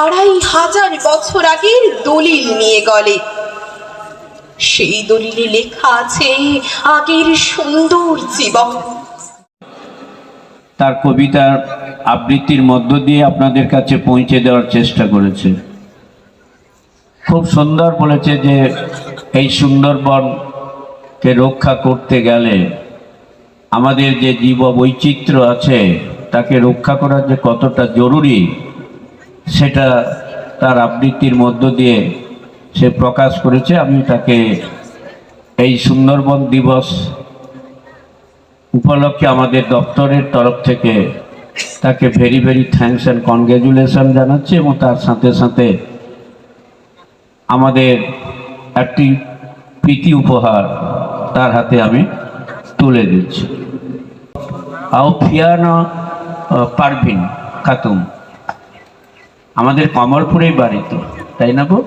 আড়াই হাজার বছর আগের দলিল নিয়ে গলে। সেই দলিলে লেখা আছে, আগের সুন্দর জীবন। তার কবিতার আবৃত্তির মধ্য দিয়ে আপনাদের কাছে পৌঁছে দেওয়ার চেষ্টা করেছে। খুব সুন্দর বলেছে যে, এই সুন্দরবনকে রক্ষা করতে গেলে আমাদের যে জীব বৈচিত্র্য আছে, তাকে রক্ষা করা যে কতটা জরুরি সেটা তার আবৃত্তির মধ্য দিয়ে সে প্রকাশ করেছে। আমি তাকে এই সুন্দরবন দিবস উপলক্ষে আমাদের দপ্তরের তরফ থেকে তাকে very very thanks and congratulation জানাচ্ছি এবং তার সাথে সাথে আমাদের একটি প্রীতি উপহার তার হাতে আমি তুলে দিচ্ছি। আউফিয়ানা পারভিন খাতুম আমাদের কমলপুরেই বাড়ি তো তাই না গো